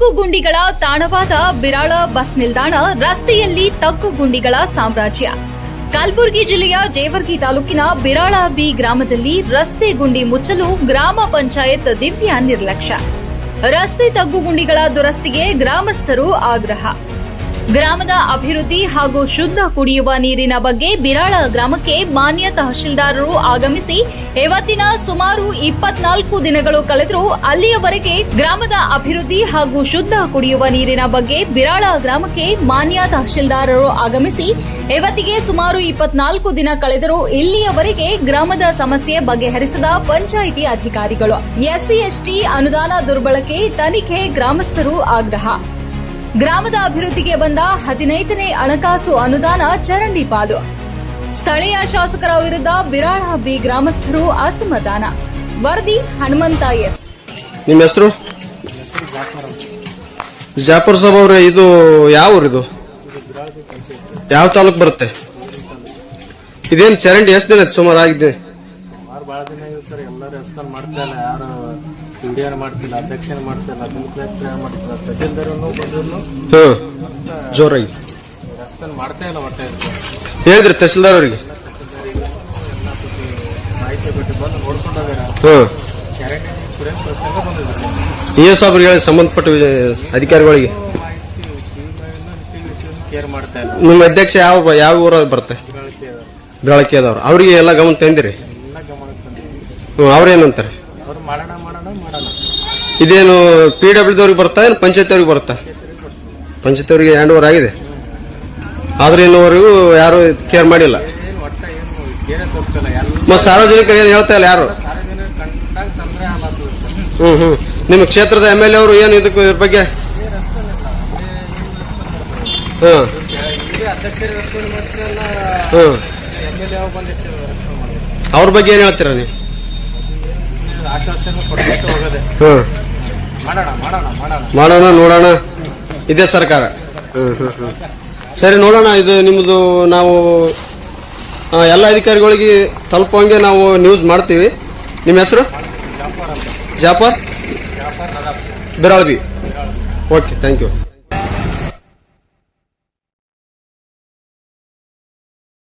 ತಗ್ಗು ಗುಂಡಿಗಳ ತಾಣವಾದ ಬಿರಾಳ ಬಸ್ ನಿಲ್ದಾಣ ರಸ್ತೆಯಲ್ಲಿ ತಗ್ಗು ಗುಂಡಿಗಳ ಸಾಮ್ರಾಜ್ಯ. ಕಲಬುರಗಿ ಜಿಲ್ಲೆಯ ಜೇವರ್ಗಿ ತಾಲೂಕಿನ ಬಿರಾಳ ಬಿ ಗ್ರಾಮದಲ್ಲಿ ರಸ್ತೆ ಗುಂಡಿ ಮುಚ್ಚಲು ಗ್ರಾಮ ಪಂಚಾಯತ್ ದಿವ್ಯ ನಿರ್ಲಕ್ಷ್ಯ. ರಸ್ತೆ ತಗ್ಗು ಗುಂಡಿಗಳ ದುರಸ್ತಿಗೆ ಗ್ರಾಮಸ್ಥರು ಆಗ್ರಹ. ಗ್ರಾಮದ ಅಭಿವೃದ್ಧಿ ಹಾಗೂ ಶುದ್ಧ ಕುಡಿಯುವ ನೀರಿನ ಬಗ್ಗೆ ಬಿರಾಳ ಗ್ರಾಮಕ್ಕೆ ಮಾನ್ಯ ತಹಶೀಲ್ದಾರರು ಆಗಮಿಸಿ, ಇವತ್ತಿನ ಸುಮಾರು ಇಪ್ಪತ್ನಾಲ್ಕು ದಿನಗಳು ಕಳೆದರೂ ಅಲ್ಲಿಯವರೆಗೆ ಗ್ರಾಮದ ಅಭಿವೃದ್ಧಿ ಹಾಗೂ ಶುದ್ಧ ಕುಡಿಯುವ ನೀರಿನ ಬಗ್ಗೆ ಬಿರಾಳ ಗ್ರಾಮಕ್ಕೆ ಮಾನ್ಯ ತಹಶೀಲ್ದಾರರು ಆಗಮಿಸಿ, ಇವತ್ತಿಗೆ ಸುಮಾರು ಇಪ್ಪತ್ನಾಲ್ಕು ದಿನ ಕಳೆದರೂ ಇಲ್ಲಿಯವರೆಗೆ ಗ್ರಾಮದ ಸಮಸ್ಯೆ ಬಗೆಹರಿಸದ ಪಂಚಾಯಿತಿ ಅಧಿಕಾರಿಗಳು. ಎಸ್ಸಿ, ಎಸ್ಟಿ ಅನುದಾನ ದುರ್ಬಳಕೆ ತನಿಖೆ ಗ್ರಾಮಸ್ಥರು ಆಗ್ರಹ. ಗ್ರಾಮದ ಅಭಿವೃದ್ಧಿಗೆ ಬಂದ ಹದಿನೈದನೇ ಹಣಕಾಸು ಅನುದಾನ ಚರಂಡಿ ಪಾಲು. ಸ್ಥಳೀಯ ಶಾಸಕರ ವಿರುದ್ಧ ಬಿರಾಳ ಬಿ ಗ್ರಾಮಸ್ಥರು ಅಸಮಾಧಾನ. ವರದಿ ಹನುಮಂತ ಎಸ್. ನಿಮ್ಮ ಹೆಸರು? ಜಾಫರ್ ಸಾಬ್ ಅವ್ರೆ ಇದು ಯಾವ ಊರು ಇದು? ಯಾವ ತಾಲೂಕ್ ಬರುತ್ತೆ? ಇದೇನು ಚರಂಡಿ ಎಷ್ಟು ದಿನ ಸುಮಾರು ಆಗಿದೆ ಸುಮಾರು ಭಾಳ ದಿನ ಆಗಿದೆ ಸರ್ ಎಲ್ಲರೂ ರೆಸ್ಪಾನ್ಸ್ ಮಾಡ್ತಾ ಇಲ್ಲ ಯಾರು ಇಂಡಿಯನ್ ಮಾಡ್ತಿಲ್ಲ ಅಧ್ಯಕ್ಷನ ಮಾಡ್ತಿಲ್ಲ ಕಲೆಕ್ಟರ್ ಮಾಡ್ತಿಲ್ಲ ತಹಸೀಲ್ದಾರನು ಬಂದ್ರು ಹ್ಮ್. ಜೋರಾಗಿ. ರೆಸ್ಪಾನ್ಸ್ ಮಾಡ್ತಾ ಇಲ್ಲ ಒಟ್ಟೆ ಹೇಳಿದ್ರಿ ತಹಸೀಲ್ದಾರ್ ಅವರಿಗೆ ಮಾಹಿತಿ ಬಿಟ್ಟು ಬಂದು ನೋಡ್ಕೊಂಡೋಗ್ಯಾರ ಹ್ಮ್. ಚರಂಡಿ ಕುರಿಯಂತ ಪ್ರಸಂಗ ಬಂದಿದ್ರು ಇ ಎಸ್ ಅವ್ರಿಗೆ ಹೇಳಿ ಸಂಬಂಧಪಟ್ಟ ಅಧಿಕಾರಿಗಳಿಗೆ. ಮಾಹಿತಿ ಕೇರ್ ಮಾಡ್ತಾ ಇಲ್ಲ. ನಿಮ್ಮ ಅಧ್ಯಕ್ಷ ಯಾವ ಯಾವ ಊರ ಬರುತ್ತೆ. ಬೆಳಕಿಯದವ್ರು ಅವರಿಗೆ ಎಲ್ಲ ಗಮನ ತಂದಿರಿ? ಹ್ಞೂ ಅವ್ರೇನಂತಾರೆ? ಇದೇನು ಪಿ ಡಬ್ಲ್ಯೂ ಬರ್ತಾ ಏನು ಪಂಚಾಯತ್ ಅವ್ರಿಗೆ ಬರುತ್ತಾ? ಪಂಚಾಯತ್ ಹ್ಯಾಂಡ್ ಓವರ್ ಆಗಿದೆ. ಆದ್ರೆ ಇನ್ನುವರೆಗೂ ಯಾರು ಕೇರ್ ಮಾಡಿಲ್ಲ. ಏನು ಮತ್ತೆ ಸಾರ್ವಜನಿಕರು ಏನು ಹೇಳ್ತಾ ಇಲ್ಲ ಯಾರು? ಹ್ಮ್ ಹ್ಮ್. ನಿಮ್ಮ ಕ್ಷೇತ್ರದ ಎಂ ಎಲ್ ಎ ಅವರು ಏನು ಇದಕ್ಕೆ ಇದ್ರ ಬಗ್ಗೆ? ಹ್ಮ್. ಇಲ್ಲಿ ಅವ್ರ ಬಗ್ಗೆ ಏನು ಹೇಳ್ತೀರಾ ನೀವು? ಆಶ್ವಾಸನೆ ಕೊಡ್ಬೇಕು ಹೋಗದೆ. ಹ್ಮ್. ಮಾಡೋಣ ಮಾಡೋಣ ಮಾಡೋಣ. ಮಾಡೋಣ ನೋಡೋಣ. ಇದೇ ಸರ್ಕಾರ. ಹ್ಮ್ ಹ್ಮ್ ಹ್ಮ್. ಸರಿ ನೋಡೋಣ. ಇದು ನಿಮ್ಮದು ನಾವು ಎಲ್ಲ ಅಧಿಕಾರಿಗಳಿಗೆ ತಲುಪುವಂಗೆ ನಾವು ನ್ಯೂಸ್ ಮಾಡ್ತೀವಿ. ನಿಮ್ಮ ಹೆಸರು? ಜಾಪರ್ ಜಾಫರ್? ಬಿರಾಳ್ಬಿ ಓಕೆ ಥ್ಯಾಂಕ್ ಯು